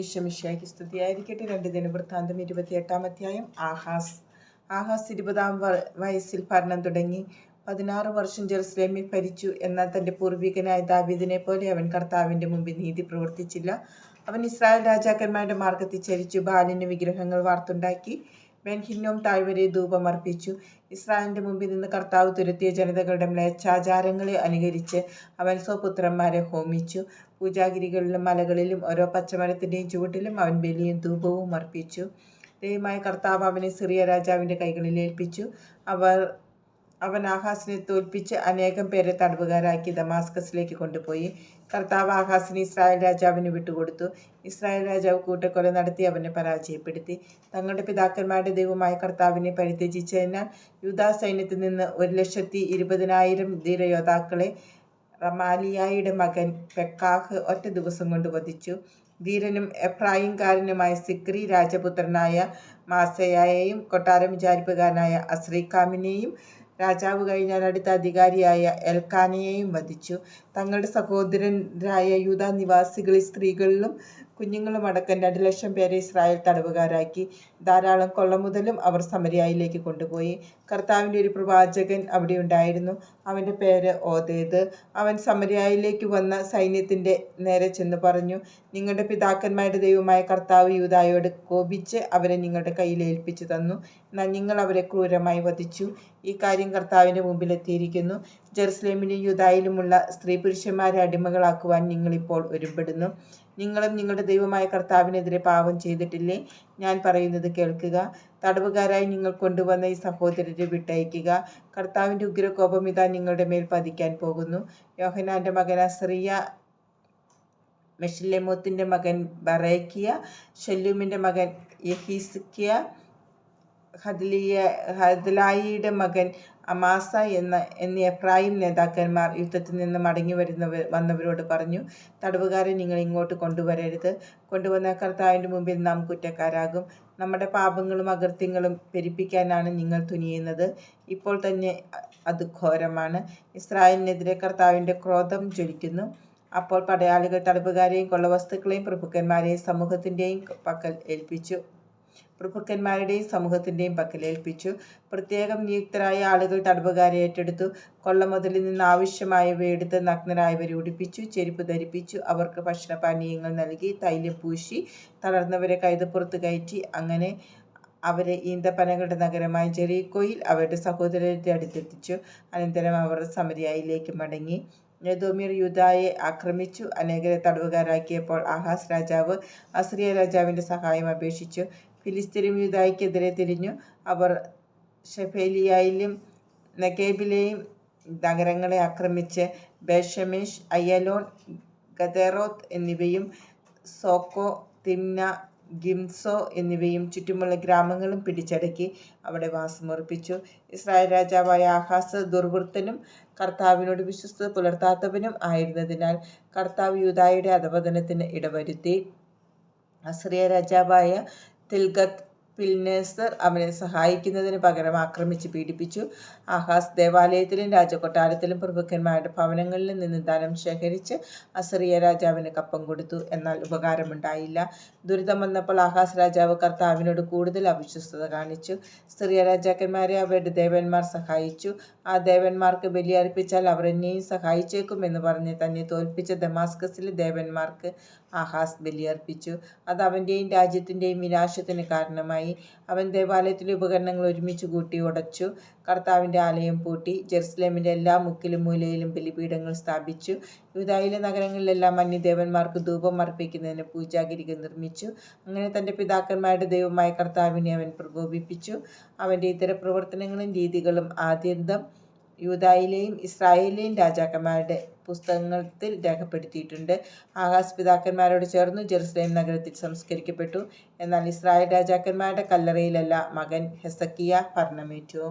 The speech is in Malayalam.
ഈശമിഷ്യായ്ക്ക് സ്തുതിയായിരിക്കട്ടെ. രണ്ട് ദിനവൃത്താന്തം ഇരുപത്തിയെട്ടാം അധ്യായം. ആഹാസ്. ആഹാസ് ഇരുപതാം വയസ്സിൽ ഭരണം തുടങ്ങി. പതിനാറ് വർഷം ജെറുസലേമിൽ ഭരിച്ചു. എന്നാൽ തന്റെ പൂർവികനായ ദാവീദിനെ പോലെ അവൻ കർത്താവിന്റെ മുമ്പിൽ നീതി പ്രവർത്തിച്ചില്ല. അവൻ ഇസ്രായേൽ രാജാക്കന്മാരുടെ മാർഗത്തിൽ ചരിച്ചു. ബാലിന് വിഗ്രഹങ്ങൾ വാർത്തുണ്ടാക്കി. ബെൻഹിന്നോം താഴ്വരെ ധൂപമർപ്പിച്ചു ഇസ്രായേലിന്റെ മുമ്പിൽ നിന്ന് കർത്താവ് തുരത്തിയ ജനതകളുടെ മ്ലേച്ഛാചാരങ്ങളെ അനുകരിച്ച് അവൻ സ്വപുത്രന്മാരെ ഹോമിച്ചു. പൂജാഗിരികളിലും മലകളിലും ഓരോ പച്ചമരത്തിന്റെയും ചുവട്ടിലും അവൻ ബലിയും ധൂപവും അർപ്പിച്ചു. ദൈവമായ കർത്താവ് അവനെ സിറിയ രാജാവിന്റെ കൈകളിൽ ഏൽപ്പിച്ചു. അവർ അവൻ ആഹാസിനെ തോൽപ്പിച്ച് അനേകം പേരെ തടവുകാരാക്കി ദമാസ്കസിലേക്ക് കൊണ്ടുപോയി. കർത്താവ് ആഹാസിന് ഇസ്രായേൽ രാജാവിന് വിട്ടുകൊടുത്തു. ഇസ്രായേൽ രാജാവ് കൂട്ടക്കൊല നടത്തി അവനെ പരാജയപ്പെടുത്തി. തങ്ങളുടെ പിതാക്കന്മാരുടെ ദൈവമായ കർത്താവിനെ പരിത്യജിച്ചതിനാൽ യൂതാ സൈന്യത്തിൽ നിന്ന് ഒരു ലക്ഷത്തി ഇരുപതിനായിരം ധീരയോദ്ധാക്കളെ റമാലിയായുടെ മകൻ പെക്കാഹ് ഒറ്റ ദിവസം കൊണ്ട് വധിച്ചു. ധീരനും എഫ്രായിംകാരനുമായ സിക്രി രാജപുത്രനായ മാസയായെയും കൊട്ടാരം വിചാരിപ്പുകാരനായ അസ്രീഖാമിനെയും രാജാവ് കഴിഞ്ഞാൽ അടുത്ത അധികാരിയായ എൽക്കാനയെയും വധിച്ചു. തങ്ങളുടെ സഹോദരരായ യൂത നിവാസികളിൽ സ്ത്രീകളിലും കുഞ്ഞുങ്ങളും അടക്കം രണ്ട് ലക്ഷം പേരെ ഇസ്രായേൽ തടവുകാരാക്കി. ധാരാളം കൊള്ളമുതലും അവർ സമരിയായിലേക്ക് കൊണ്ടുപോയി. കർത്താവിന്റെ ഒരു പ്രവാചകൻ അവിടെ ഉണ്ടായിരുന്നു. അവന്റെ പേര് ഓതേത് അവൻ സമരിയായിലേക്ക് വന്ന സൈന്യത്തിന്റെ നേരെ ചെന്ന് പറഞ്ഞു നിങ്ങളുടെ പിതാക്കന്മാരുടെ ദൈവമായ കർത്താവ് യൂതായോട് കോപിച്ച് അവരെ നിങ്ങളുടെ കയ്യിൽ ഏൽപ്പിച്ചു തന്നു. നിങ്ങൾ അവരെ ക്രൂരമായി വധിച്ചു. ഈ കാര്യം കർത്താവിന്റെ മുമ്പിലെത്തിയിരിക്കുന്നു. ജെറുസലേമിലും യുദായിലുമുള്ള സ്ത്രീ പുരുഷന്മാരെ അടിമകളാക്കുവാൻ നിങ്ങളിപ്പോൾ ഒരുപ്പെടുന്നു. നിങ്ങളും നിങ്ങളുടെ ദൈവമായ കർത്താവിനെതിരെ പാപം ചെയ്തിട്ടില്ലേ? ഞാൻ പറയുന്നത് കേൾക്കുക. തടവുകാരായി നിങ്ങൾ കൊണ്ടുവന്ന ഈ സഹോദരരെ വിട്ടയക്കുക. കർത്താവിന്റെ ഉഗ്രകോപം ഇതാ നിങ്ങളുടെ മേൽ പതിക്കാൻ പോകുന്നു. യോഹനാന്റെ മകൻ അസ്രിയ മെഷിലെമോത്തിന്റെ മകൻ ബറേക്കിയ ഷെല്ലൂമിന്റെ മകൻ യഹീസ്കിയ ഹദ്ലിയ ഹദ്ലായിയുടെ മകൻ അമാസ എന്ന എന്നീ എഫ്രായിം നേതാക്കന്മാർ യുദ്ധത്തിൽ നിന്ന് മടങ്ങി വരുന്നവർ വന്നവരോട് പറഞ്ഞു തടവുകാരെ നിങ്ങൾ ഇങ്ങോട്ട് കൊണ്ടുവരരുത്. കൊണ്ടുവന്ന കർത്താവിന്റെ മുമ്പിൽ നാം കുറ്റക്കാരാകും. നമ്മുടെ പാപങ്ങളും അകൃത്യങ്ങളും പെരിപ്പിക്കാനാണ് നിങ്ങൾ തുനിയുന്നത്. ഇപ്പോൾ തന്നെ അത് ഘോരമാണ്. ഇസ്രായേലിനെതിരെ കർത്താവിന്റെ ക്രോധം ജ്വലിക്കുന്നു. അപ്പോൾ പടയാളികൾ തടവുകാരെയും കൊള്ളവസ്തുക്കളെയും പ്രഭുക്കന്മാരെയും സമൂഹത്തിന്റെയും പക്കൽ ഏൽപ്പിച്ചു. പ്രഭുക്കന്മാരുടെയും സമൂഹത്തിന്റെയും പക്കലേൽപ്പിച്ചു പ്രത്യേകം നിയുക്തരായ ആളുകൾ തടവുകാരെ ഏറ്റെടുത്തു. കൊള്ളമുതലിൽ നിന്ന് ആവശ്യമായവ എടുത്ത് നഗ്നരായവരെ ഉടുപ്പിച്ചു ചെരുപ്പ് ധരിപ്പിച്ചു. അവർക്ക് ഭക്ഷണപാനീയങ്ങൾ നൽകി. തൈലം പൂശി. തളർന്നവരെ കൈതപ്പുറത്ത് കയറ്റി. അങ്ങനെ അവരെ ഈന്തപ്പനകളുടെ നഗരമായ കോയിൽ അവരുടെ സഹോദരരുടെ അടുത്തെത്തിച്ചു. അനന്തരം അവർ സമരിയായിലേക്ക് മടങ്ങി. യദോമിർ യൂതായെ ആക്രമിച്ചു. അനേകരെ തടവുകാരാക്കിയപ്പോൾ ആഹാസ് രാജാവ് അസ്രിയ രാജാവിന്റെ സഹായം അപേക്ഷിച്ചു. ഫിലിസ്തീനും യൂതായ്ക്കെതിരെ തിരിഞ്ഞു. അവർ ഷെഫേലിയയിലും നഗേബിലെയും നഗരങ്ങളെ ആക്രമിച്ച് ബേഷമേഷ് അയ്യലോൺ ഗദേറോത്ത് എന്നിവയും സോക്കോ തിംന ഗിംസോ എന്നിവയും ചുറ്റുമുള്ള ഗ്രാമങ്ങളും പിടിച്ചടക്കി അവിടെ വാസമുറപ്പിച്ചു. ഇസ്രായേൽ രാജാവായ ആഹാസ് ദുർവൃത്തനും കർത്താവിനോട് വിശ്വസ്ത പുലർത്താത്തവനും ആയിരുന്നതിനാൽ കർത്താവ് യൂതായുടെ അധപതനത്തിന് ഇടവരുത്തി. അസ്രിയ രാജാവായ തിൽഗത്ത് പിൽനേസർ അവനെ സഹായിക്കുന്നതിന് പകരം ആക്രമിച്ച് പീഡിപ്പിച്ചു. ആഹാസ് ദേവാലയത്തിലും രാജകൊട്ടാരത്തിലും പ്രഭുക്കന്മാരുടെ ഭവനങ്ങളിലും നിന്ന് ധനം ശേഖരിച്ച് അസറിയ രാജാവിന് കപ്പം കൊടുത്തു. എന്നാൽ ഉപകാരമുണ്ടായില്ല. ദുരിതം വന്നപ്പോൾ ആഹാസ് രാജാവ് കർത്താവിനോട് കൂടുതൽ അവിശ്വസ്തത കാണിച്ചു. സ്ത്രീയ രാജാക്കന്മാരെ അവരുടെ ദേവന്മാർ സഹായിച്ചു. ആ ദേവന്മാർക്ക് ബലിയർപ്പിച്ചാൽ അവർ എന്നെയും സഹായിച്ചേക്കും എന്ന് പറഞ്ഞ് തന്നെ തോൽപ്പിച്ച ദമാസ്കസിലെ ദേവന്മാർക്ക് ആഹാസ് ബലിയർപ്പിച്ചു. അത് അവന്റെയും രാജ്യത്തിന്റെയും വിനാശത്തിന് കാരണമായി. അവൻ ദേവാലയത്തിലെ ഉപകരണങ്ങൾ ഒരുമിച്ച് കൂട്ടി ഉടച്ചു കർത്താവിന്റെ ആലയം പൂട്ടി ജെറുസലേമിന്റെ എല്ലാ മുക്കിലും മൂലയിലും ബലിപീഠങ്ങൾ സ്ഥാപിച്ചു യുദായിലെ നഗരങ്ങളിലെല്ലാം അന്യദേവന്മാർക്ക് ധൂപം അർപ്പിക്കുന്നതിന് പൂജാഗിരികൾ നിർമ്മിച്ചു. അങ്ങനെ തന്റെ പിതാക്കന്മാരുടെ ദൈവമായ കർത്താവിനെ അവൻ പ്രകോപിപ്പിച്ചു. അവന്റെ ഇതര പ്രവർത്തനങ്ങളും രീതികളും ആദ്യന്തം യൂതായിലെയും ഇസ്രായേലിലെയും രാജാക്കന്മാരുടെ പുസ്തകത്തിൽ രേഖപ്പെടുത്തിയിട്ടുണ്ട്. ആകാശ് പിതാക്കന്മാരോട് ചേർന്ന് ജെറുസലേം നഗരത്തിൽ സംസ്കരിക്കപ്പെട്ടു. എന്നാൽ ഇസ്രായേൽ രാജാക്കന്മാരുടെ കല്ലറയിലല്ല മകൻ ഹെസക്കിയ ഭരണമേറ്റു